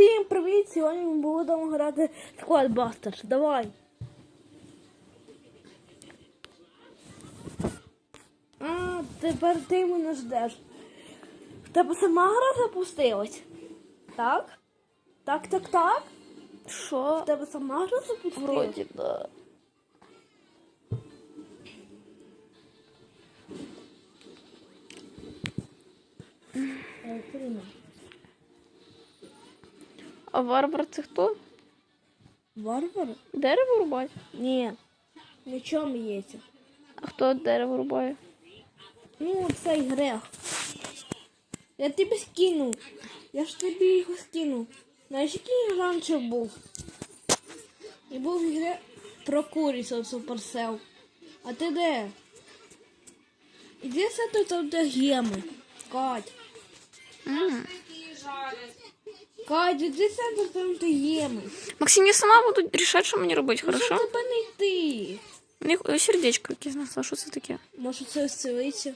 Всім привіт! Сьогодні ми будемо грати в Squad Busters. Давай. А, тепер ти мене ждеш. В тебе сама гра запустилась? Так? Так, так, так? Що? В тебе сама гра запустилась? Вроді, да. Е, Каріна. А варвар це хто? Варвар? Дерево рубать? Ні. Нічого м'ється. А хто дерево рубає? Ну, цей грех. Я тобі скину. Я ж тобі його скину. Знаєш, який раніше був? І був в грі про курицю Supercell. А ти де? Іди все тут де геми. Кать. М. Іди все тут там, де. Максим, я сама буду рішати, що мені робити, Ну, що тебе не йти? Мені х- сердечко якесь знайшла, що це таке? Може це зцілиться?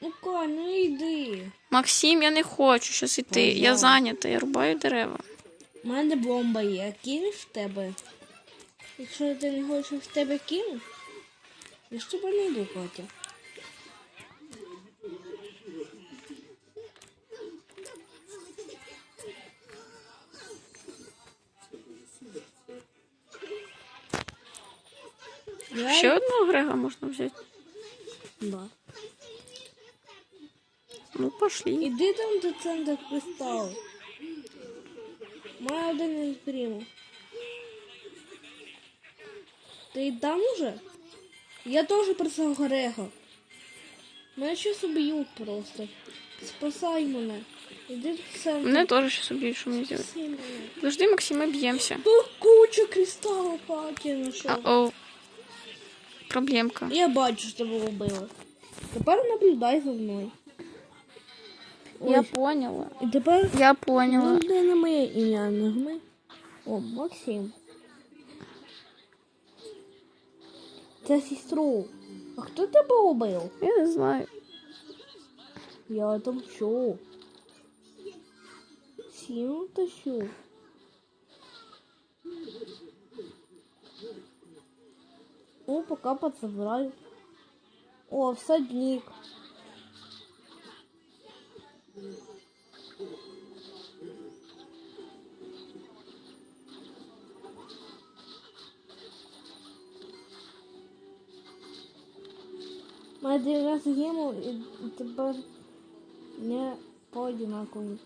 Ну, Кать, ну йди. Максим, я не хочу щас іти. Я Пожалуйста. зайнята, я рубаю дерева. У мене бомба є. Кинеш в тебе? Якщо ти не хочеш щоб в тебе кинуть, я ж тебе не йду, Катя. Ще одного Грега можна взяти. Да. Ну, пошли. Іди там до центра кристалу. Має один із прийму. Ти там уже? Я теж просив Грега. Мене щось уб'ють просто. Спасай мене. Іди до центру. Мене теж щось уб'ють, що мені зробити. Спаси мене. Подожди, Максим, ми б'ємося. Тут куча кристалів Катя знайшов. А-оу. Проблемка. Я бачу, що тебе вбило. Тепер наблюдай за мною. Я поняла. І тепер Я Ну, поняла. де на моє ім'я нажми. О, Максим. Це сестру. А хто тебе убив? Я не знаю. Я отомщу. Сім тащу. О, пока подсобрали. О, всадник. Має 19 гемов і і тепер не по одинакові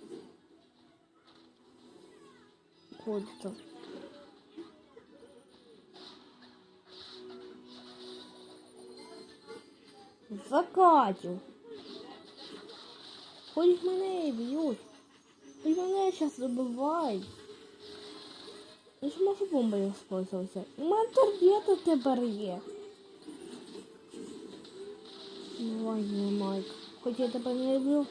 ходиться. Закатів. Хоч мене і б'ють. Хоч мене зараз добивають. Я ж можу бомбою використовуватися. У мене торпеда тепер є. Давай, не Майк. Хоть я тебя не люблю.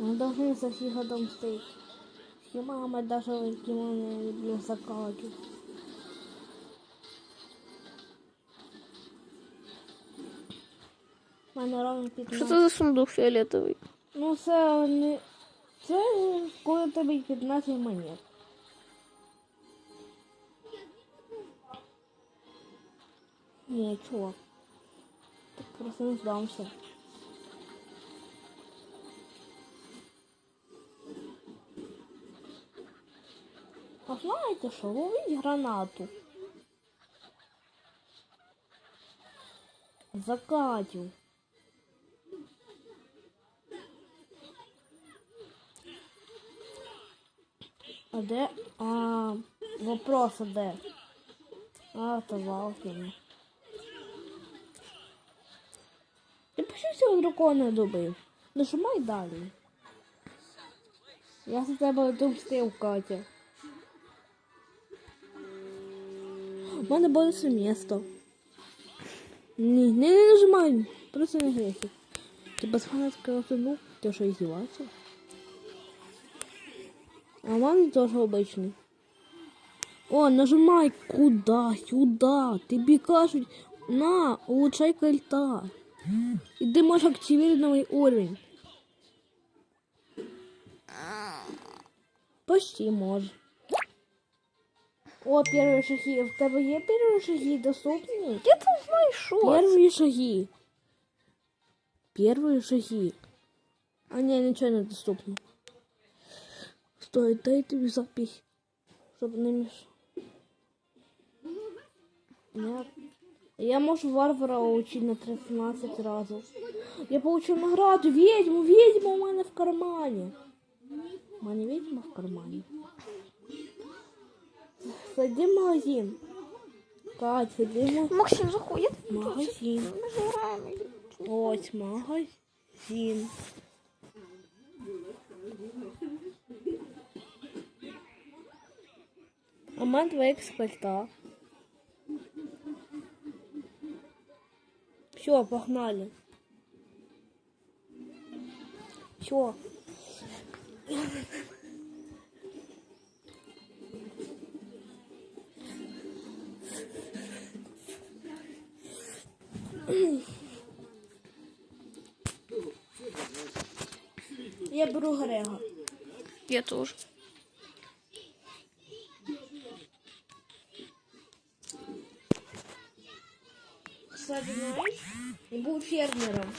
Мы должны со всех отомстить. Все мамы даже Кимо не люблю закатить. мене ровно Що 15. це за сундук фіолетовий? Ну це не... Це коли тобі 15 монет. Ні, чувак. Так просто не здамся. А знаєте що? Ловіть гранату. Закатів. А де? А, вопрос, а де? А, то Валкін. Ти пиши цього дракона добив. Нажимай далі. Я за тебе отомстив, Катя. У мене це місто. Ні, не, не нажимай. Просто не грехи. Ти посмотри, ну, ти що, издеваться? А у мене теж обичний. О, нажимай куда, сюда. Тобі кажуть, на, улучшай кольта. І ти можеш активувати новий уровень. почти може. О, перші шаги. В тебе є перші шаги доступні? Я там знаю, що. це. Первые шаги. Первые шаги. А не, ничего не доступно. Стой, дай тебе запись. Чтобы не меш... Нет. Я можу варвара учить на 13 разів. Я получил награду. Ведьму, ведьма у мене в кармані. У мене ведьма в кармані. Зайди в магазин. Катя, в магазин. Максим, заходь. Я Магазин. Ось магазин. Мене два экспорта. Все, погнали. Все. Я беру Грега. Я теж. Кстати, знаешь, я был фермером.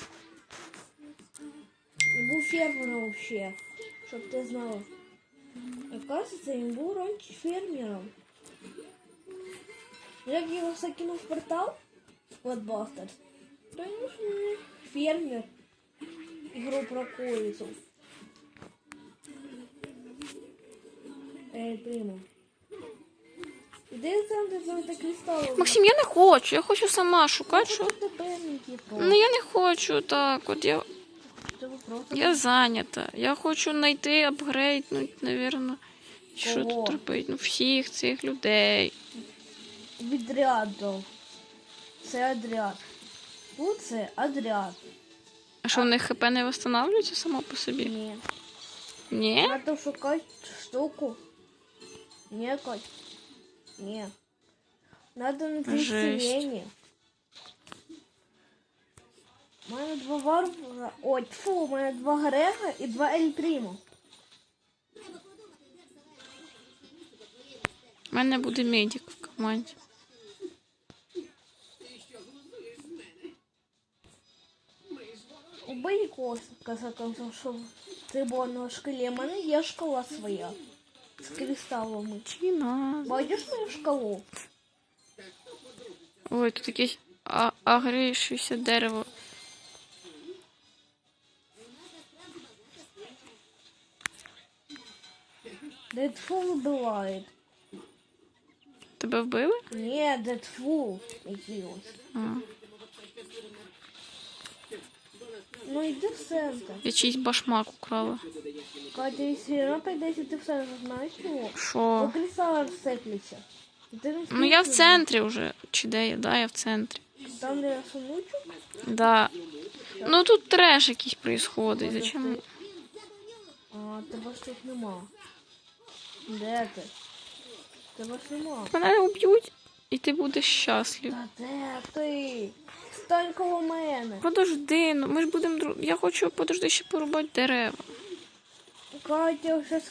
Я был фермером вообще, чтоб ты знала. Оказывается, я был раньше фермером. Як я его закинул в портал, Bloodbusters, то я фермер. Игру про курицу. Эй, прямо. Іди. Максим, я не хочу. Я хочу сама шукати, що. Ну я не хочу так. От я, я зайнята. Я хочу знайти апгрейднуть, напевно. Що тут робити? Ну всіх цих людей. відрядов. Це отряд. Тут це отряд. А що в них хп не встановлюється само по собі? Ні. Ні? Надо шукати штуку. Ні, Кать. Ні. Надо на исцеление. У мене два варвара. Ой, фу, у мене два Грега і два Ель Прімо. У мене буде медик в команді. Убий коса, за концов, щоб ти була на шкалі. У мене є шкала своя. З кристалами. Чина. Бачиш мою шкалу? Ой, тут якесь а- агріюще дерево. Дедфул вбиває. Тебе вбили? Ні, Дедфул якийсь. А. Ну йди в центр. Я чийсь башмак украла. Катя, якщо вона прийдеться, ти в центр знаєш чого? Що? Кристали розсиплються. Ти не Ну я в встигнеш. центрі вже. Чи де я? Да, я в центрі. Там, де я сунучу? Да. Ну тут треш якийсь происходить. Зачем? А, тебе ж тут нема. Де ти? Тебе ж нема. Мене уб'ють, і ти будеш щаслив. Та де ти? Стань коло мене. Подожди, ну ми ж будемо дру... Я хочу подожди ще порубати дерева. Катя, вже з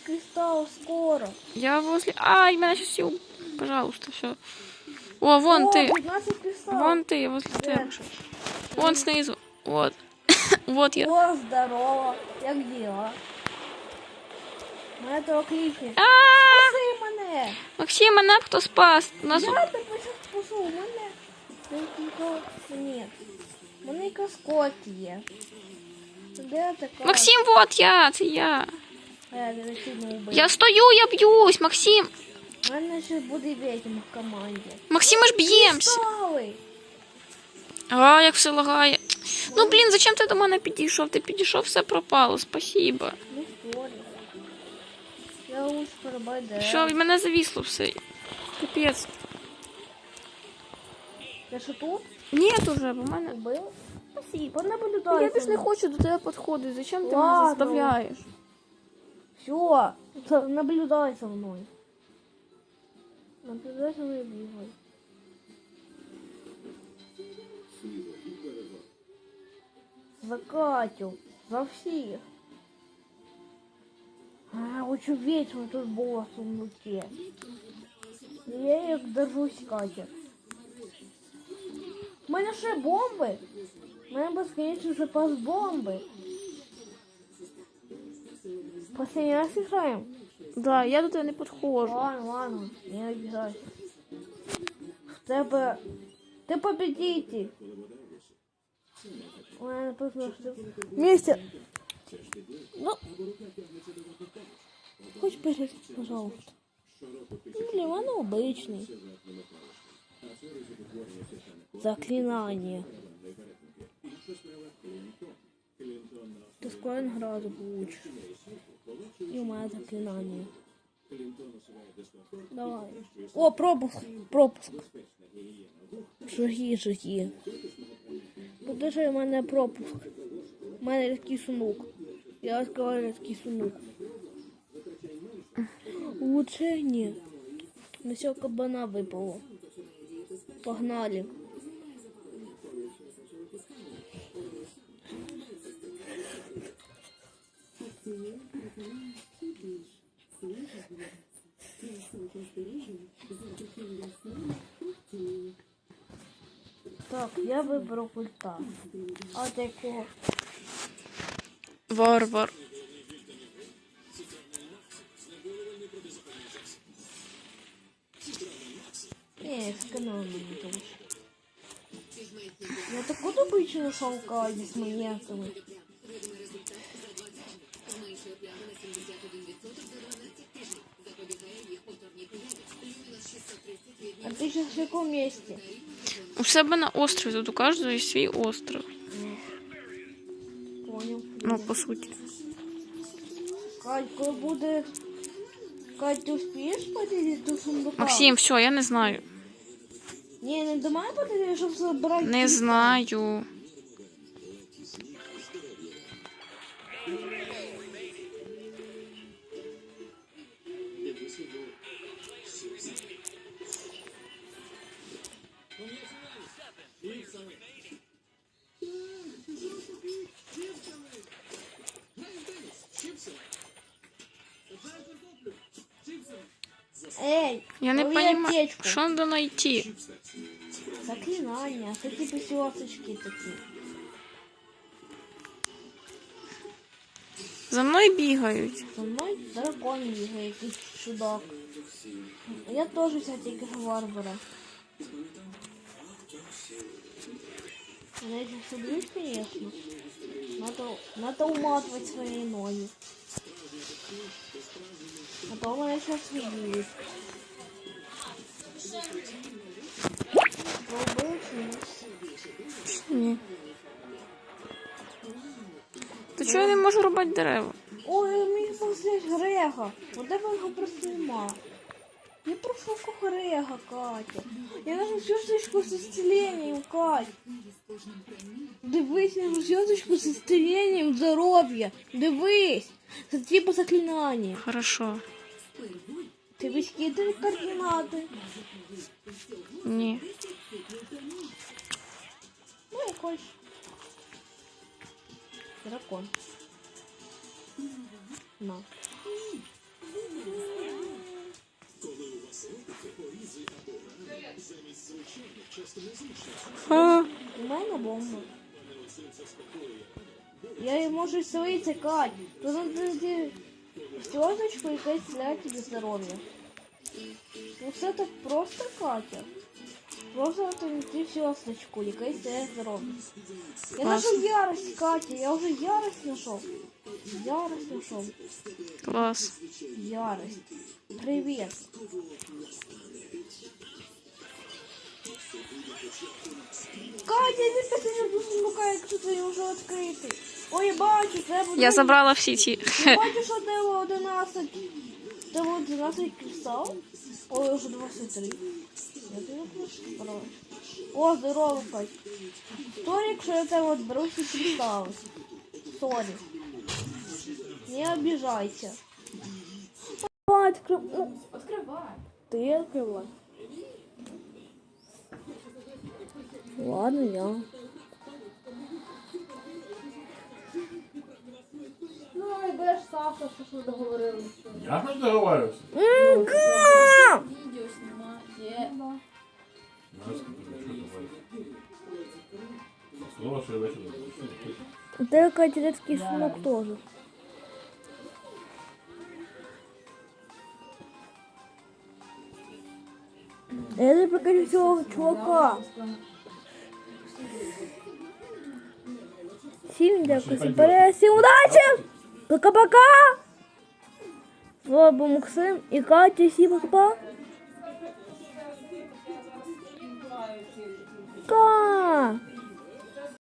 скоро. Я возле. Ай, мене щас сіл. Пожалуйста, все. О, вон О, ти. Вон ти, я возле тебе. Вон снизу. Вот. Вот я. О, здорово. Як діла? Мене то кліпні. А, Мене. Максим, мене б хто спас? Нас Я тебе спасу. У мене нікого нет. У мене якраз кот є. Де кот? Максим, вот я, це я. Я. Я стою, я б'юсь, Максим. У мене ще буде ведьма в команді. Максим, ми ж б'ємося. А, як все лагає. Ну, блін, зачем ти до мене підійшов? Ти підійшов, все пропало, спасибо. Ну. Я порубай дерева. Що, і мене завісло все. Капець. Ти що тут? Ні, уже, бо в мене. Убив? Спасибо, наблюдай. Я більш не хочу до тебе підходити. Зачем ти мене Ладно. заставляєш? Все, наблюдай за мной. Наблюдай за мной, бегай. За Катю, за всіх. А, кучу вічно тут було в сундуке. Я їх держусь, Катя. У мене ще бомби. У мене безконечний запас бомби. Последний раз играем. Да, я до тебе не підходжу. Ладно, ладно, не обижайся. В тебе... Ты победитель. Ой, я просто что... Вместе. Ну... Хочешь поиграть, пожалуйста? Ну, Ливан обычный. Заклинание. Ты скоро награду получишь. И у меня заклинание. Давай. О, пропуск. Пропуск. Жуги, жуги. Покажи у мене пропуск. У мене рідкий сундук. Я відкриваю рідкий сундук. Улучшение. На все кабана випало. Погнали. Так, я виберу культа. А ти кого? Варвар. Такую добычу нашел с. А ты сейчас в каком месте? У себе на острові, тут у кожного є свій остров. Понял. Ну, по суті. Кать, коли буде... Кать, ти успієш подійти до сундука? Максим, все, я не знаю. Ні, не до мене подійти, щоб забрати. Не знаю. Я не лови понимаю, аптечку. що треба знайти. Заклинания, это типа сёсочки такие. За мною бігають. За мной дракон бегает, якийсь чудак. Я тоже взял тільки варвара. Я этих соблюсь, конечно. Надо, надо уматывать свои ноги. А то у меня сейчас выйдет. Ні. То чого я не можу рубати дерева? Ой, мені послать Грега. Тебе його просто нема. Я прошу Грега, Катя. Я нашла звездочку с исцелением, Кать. Дивись, я нашла звездочку с исцелением здоров'я. Дивись. Це типу заклинання. Хорошо. Ти вискидуй координати. Ні. Ну, як хочеш. Дракон. На. А, У мене бомба. Я її можу свої Кать. Тут надо стежечку і хай стріляє тобі здоров'я. Ну все так просто, Катя. Просто надо знайти сестрочку, яка стріляє здоров'я. Я Клас. нашел ярость, Катя, я уже ярость нашел. Ярость нашел. клас. Ярость. Привет. Катя, не писати до сундука, якщо ти вже відкритий. Ой, я бачу, треба... Я забрала всі ці. Я бачу, що треба 11. Треба 11 кристал. Ой, вже 23. Я тебе прошу. О, здорово, Кать. Сорі, якщо я тебе от беру всі кристали. Сорі. Не обижайся. Давай, откры... ну, Открывай. Ты открывай. Ладно, я. Ну, Ну, йдеш, Саша, що ж ви договорилися? Я ж договарився. М-га! Відео знімає. Ти Слово, що я вечір. Теж. Я не прикажу цього чувака. Всім дякую всім удачі! Пока-пока! Слава був Максим і Катя, всім пока! Пока!